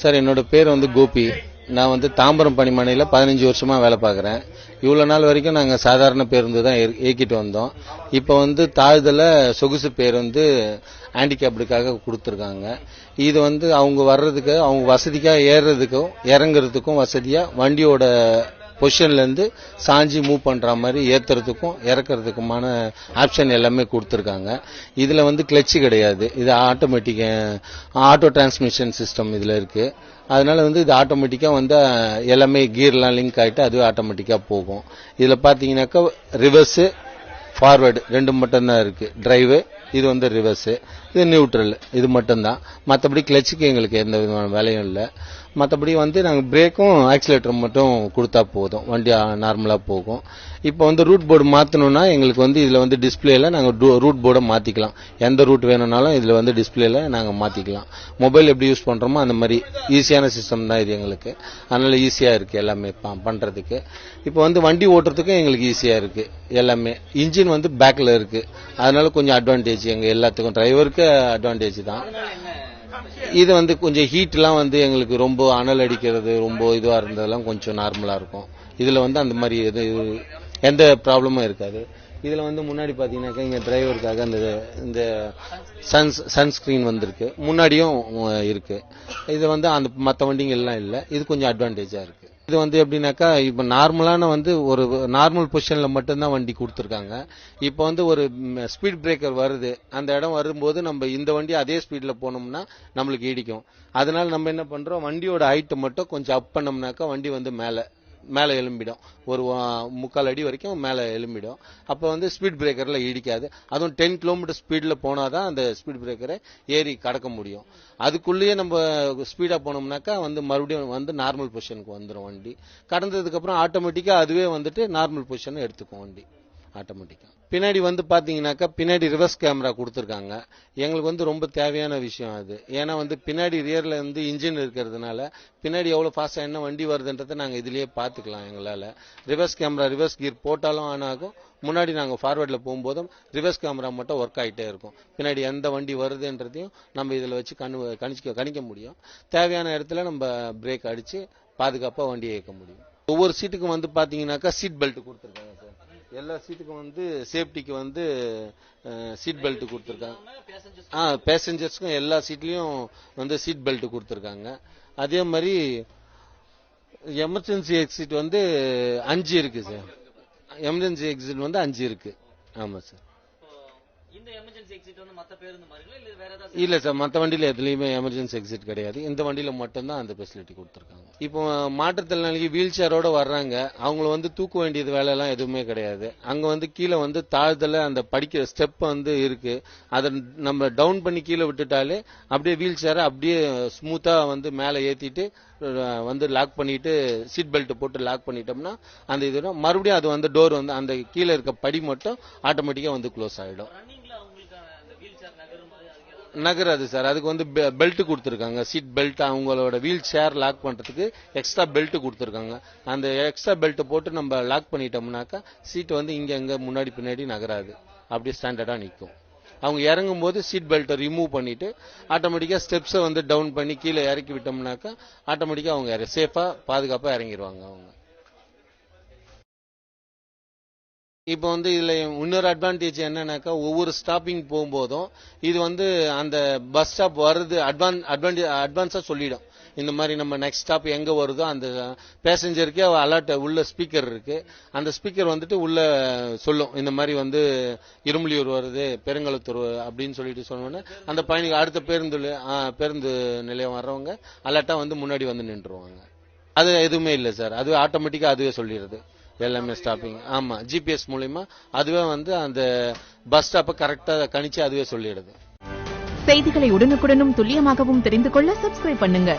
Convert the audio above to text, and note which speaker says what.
Speaker 1: Sir என்னோட பேர் வந்து கோபி. நான் வந்து தாம்பரம் பணிமனையில் பதினஞ்சு வருஷமாக வேலை பார்க்குறேன். இவ்வளோ நாள் வரைக்கும் நாங்கள் சாதாரண பேருந்து தான் இயக்கிட்டு வந்தோம். இப்போ வந்து தாழ்தல சொகுசு பேருந்து ஹேண்டிகேப்டுக்காக கொடுத்துருக்காங்க. இது வந்து அவங்க வர்றதுக்கு அவங்க வசதிக்காக ஏறுறதுக்கும் இறங்குறதுக்கும் வசதியாக வண்டியோட பொசிஷன்லேருந்து சாஞ்சி மூவ் பண்ணுற மாதிரி ஏற்றுறதுக்கும் இறக்குறதுக்குமான ஆப்ஷன் எல்லாமே கொடுத்துருக்காங்க. இதில் வந்து கிளச்சு கிடையாது. இது ஆட்டோமேட்டிக் ஆட்டோ டிரான்ஸ்மிஷன் சிஸ்டம் இதில் இருக்குது அதனால வந்து இது ஆட்டோமேட்டிக்காக வந்து எல்லாமே கியர்லாம் லிங்க் ஆகிட்டு அதுவே ஆட்டோமேட்டிக்காக போகும். இதில் பார்த்தீங்கன்னாக்கா ரிவர்ஸு ஃபார்வேர்டு ரெண்டு மட்டும்தான் இருக்குது டிரைவு இது வந்து ரிவர்ஸு இது நியூட்ரல் இது மட்டும்தான். மற்றபடி கிளச்சுக்கு எங்களுக்கு எந்த விதமான வேலையும் இல்லை. மற்றபடி வந்து நாங்கள் பிரேக்கும் ஆக்சிலேட்டர் மட்டும் கொடுத்தா போதும். வண்டி நார்மலாக போகும். இப்போ வந்து ரூட் போர்டு மாற்றணும்னா எங்களுக்கு வந்து இதில் வந்து டிஸ்பிளேல நாங்கள் ரூட் போர்டை மாற்றிக்கலாம் எந்த ரூட் வேணும்னாலும் இதில் வந்து டிஸ்பிளேல நாங்கள் மாற்றிக்கலாம் மொபைல் எப்படி யூஸ் பண்ணுறோமோ அந்த மாதிரி ஈஸியான சிஸ்டம் தான் இது எங்களுக்கு. அதனால ஈஸியாக இருக்குது எல்லாமே பண்ணுறதுக்கு இப்போ வந்து வண்டி ஓட்டுறதுக்கும் எங்களுக்கு ஈஸியாக இருக்குது எல்லாமே. இன்ஜின் வந்து பேக்கில் இருக்குது அதனால கொஞ்சம் அட்வான்டேஜ் எங்கள் எல்லாத்துக்கும். டிரைவருக்கு அட்வான்டேஜ் தான். இது வந்து கொஞ்சம் ஹீட்லாம் வந்து எங்களுக்கு ரொம்ப அனல் அடிக்கிறது ரொம்ப இதுவாக இருந்ததெல்லாம் கொஞ்சம் நார்மலாக இருக்கும். இதில் வந்து அந்த மாதிரி எது எந்த ப்ராப்ளமும் இருக்காது. இதில் வந்து முன்னாடி பார்த்தீங்கன்னாக்கா இங்கே டிரைவருக்காக அந்த இந்த சன்ஸ் சன்ஸ்கிரீன் வந்திருக்கு. முன்னாடியும் இருக்குது இது வந்து அந்த மற்ற வண்டிங்கள்லாம் இல்லை. இது கொஞ்சம் அட்வான்டேஜாக இருக்குது இது வந்து எப்படின்னாக்கா இப்போ நார்மலான வந்து ஒரு நார்மல் பொசிஷனில் மட்டும்தான் வண்டி கொடுத்துருக்காங்க. இப்போ வந்து ஒரு ஸ்பீட் பிரேக்கர் வருது. அந்த இடம் வரும்போது நம்ம இந்த வண்டி அதே ஸ்பீடில் போனோம்னா நம்மளுக்கு இடிக்கும். அதனால நம்ம என்ன பண்ணுறோம் வண்டியோட ஹைட்டை மட்டும் கொஞ்சம் அப் பண்ணோம்னாக்கா வண்டி வந்து மேலே மேலே எலும்பிடும் ஒரு வா- முக்கால் அடி வரைக்கும் மேலே எலும்பிடும் அப்போ வந்து ஸ்பீட் பிரேக்கரில் இடிக்காது. அதுவும் டென் கிலோமீட்டர் ஸ்பீடில் போனால் தான் அந்த ஸ்பீட் பிரேக்கரை ஏறி கடக்க முடியும். அதுக்குள்ளேயே நம்ம ஸ்பீடாக போனோம்னாக்கா வந்து மறுபடியும் வந்து நார்மல் பொசிஷனுக்கு வந்துடும் வண்டி. கடந்ததுக்கப்புறம் ஆட்டோமேட்டிக்காக அதுவே வந்துட்டு நார்மல் பொசிஷனை எடுத்துக்கும் வண்டி. ஆட்டோமேட்டிக்காக பின்னாடி வந்து பார்த்தீங்கன்னாக்கா பின்னாடி ரிவர்ஸ் கேமரா கொடுத்துருக்காங்க. எங்களுக்கு வந்து ரொம்ப தேவையான விஷயம் அது. ஏன்னா வந்து பின்னாடி ரியரில் வந்து இன்ஜின் இருக்கிறதுனால பின்னாடி எவ்வளோ ஃபாஸ்ட்டாக என்ன வண்டி வருதுன்றதை நாங்கள் இதுலேயே பார்த்துக்கலாம் எங்களால். ரிவர்ஸ் கேமரா ரிவர்ஸ் கியர் போட்டாலும் ஆன் ஆகும். முன்னாடி நாங்கள் ஃபார்வேர்டில் போகும்போதும் ரிவர்ஸ் கேமரா மட்டும் ஒர்க் ஆகிட்டே இருக்கும். பின்னாடி எந்த வண்டி வருதுன்றதையும் நம்ம இதில் வச்சு கணு கணிச்சிக்க கணிக்க முடியும். தேவையான இடத்துல நம்ம பிரேக் அடித்து பாதுகாப்பாக வண்டியை இயக்க முடியும். ஒவ்வொரு சீட்டுக்கும் வந்து பார்த்தீங்கன்னாக்கா சீட் பெல்ட் கொடுத்துருக்காங்க. எல்லா சீட்டுக்கும் வந்து சேஃப்டிக்கு வந்து சீட் பெல்ட் கொடுத்துருக்காங்க. ஆ பேசஞ்சர்ஸ்க்கும் எல்லா சீட்லேயும் வந்து சீட் பெல்ட் கொடுத்துருக்காங்க. அதே மாதிரி எமர்ஜென்சி எக்ஸிட் வந்து அஞ்சு இருக்கு சார் எமர்ஜென்சி எக்ஸிட் வந்து அஞ்சு இருக்கு. ஆமா சார்
Speaker 2: இல்ல
Speaker 1: சார் மற்ற வண்டியில எதுலயுமே எமர்ஜென்சி எக்ஸிட் கிடையாது. இந்த வண்டியில மட்டும்தான் அந்த ஃபெசிலிட்டி கொடுத்துருக்காங்க. இப்போ மாற்றுத்திறனாளிக்கு வீல் சேரோட வர்றாங்க. அவங்கள வந்து தூக்க வேண்டியது வேலையெல்லாம் எதுவுமே கிடையாது. அங்க வந்து கீழே வந்து தாழ்தல அந்த படிக்கிற ஸ்டெப் வந்து இருக்கு. அதை நம்ம டவுன் பண்ணி கீழே விட்டுட்டாலே அப்படியே வீல் சேரை அப்படியே ஸ்மூத்தா வந்து மேலே ஏத்திட்டு அஹ், வந்து லாக் பண்ணிட்டு சீட் பெல்ட் போட்டு லாக் பண்ணிட்டோம்னா அந்த இது மறுபடியும் அது வந்து டோர் வந்து அந்த கீழே இருக்க படி மட்டும் ஆட்டோமேட்டிக்கா வந்து க்ளோஸ் ஆயிடும்
Speaker 2: ரன்னிங்ல அவங்களுக்கு அந்த வீல் சேர் நகரும் மாதிரி அதுக்கு ஏதாவது
Speaker 1: நகராது சார். அதுக்கு வந்து பெல்ட் கொடுத்துருக்காங்க. சீட் பெல்ட் அவங்களோட வீல் சேர் லாக் பண்றதுக்கு எக்ஸ்ட்ரா பெல்ட் கொடுத்துருக்காங்க. அந்த எக்ஸ்ட்ரா பெல்ட் போட்டு நம்ம லாக் பண்ணிட்டோம்னாக்கா சீட் வந்து இங்க அங்க முன்னாடி பின்னாடி நகராது. அப்படியே ஸ்டாண்டர்டா நிற்கும் அவங்க இறங்கும் போது சீட் பெல்ட்டை ரிமூவ் பண்ணிட்டு ஆட்டோமேட்டிக்கா ஸ்டெப்ஸை வந்து டவுன் பண்ணி கீழே இறக்கி விட்டோம்னாக்கா ஆட்டோமேட்டிக்கா அவங்க சேஃபா பாதுகாப்பா இறங்கிடுவாங்க அவங்க. இப்போ வந்து இதில் இன்னொரு அட்வான்டேஜ் என்னன்னாக்கா ஒவ்வொரு ஸ்டாப்பிங் போகும்போதும் இது வந்து அந்த பஸ் ஸ்டாப் வருது அட்வான் அட்வான்டேஜ் அட்வான்ஸாக சொல்லிடும். இந்த மாதிரி நம்ம நெக்ஸ்ட் ஸ்டாப் எங்கே வருதோ அந்த பேசஞ்சருக்கே அலர்ட் உள்ள ஸ்பீக்கர் இருக்கு. அந்த ஸ்பீக்கர் வந்துட்டு உள்ள சொல்லும். இந்த மாதிரி வந்து இருமலியூர் வருது பெருங்கலத்தூர் அப்படின்னு சொல்லிட்டு சொன்னோன்னே அந்த பயணிகள் அடுத்த பேருந்து பேருந்து நிலையம் வர்றவங்க அலர்ட்டாக வந்து முன்னாடி வந்து நின்றுருவாங்க. அது எதுவுமே இல்லை சார். அது ஆட்டோமேட்டிக்காக அதுவே சொல்லிடுது. எல்லாமே ஸ்டாப்பிங் ஆமா ஜிபிஎஸ் மூலியமா அதுவே வந்து அந்த பஸ் ஸ்டாப்பை கரெக்டா கணிச்சு அதுவே சொல்லிடுது.
Speaker 3: செய்திகளை உடனுக்குடனும் துல்லியமாகவும் தெரிந்து கொள்ள சப்ஸ்கிரைப் பண்ணுங்க.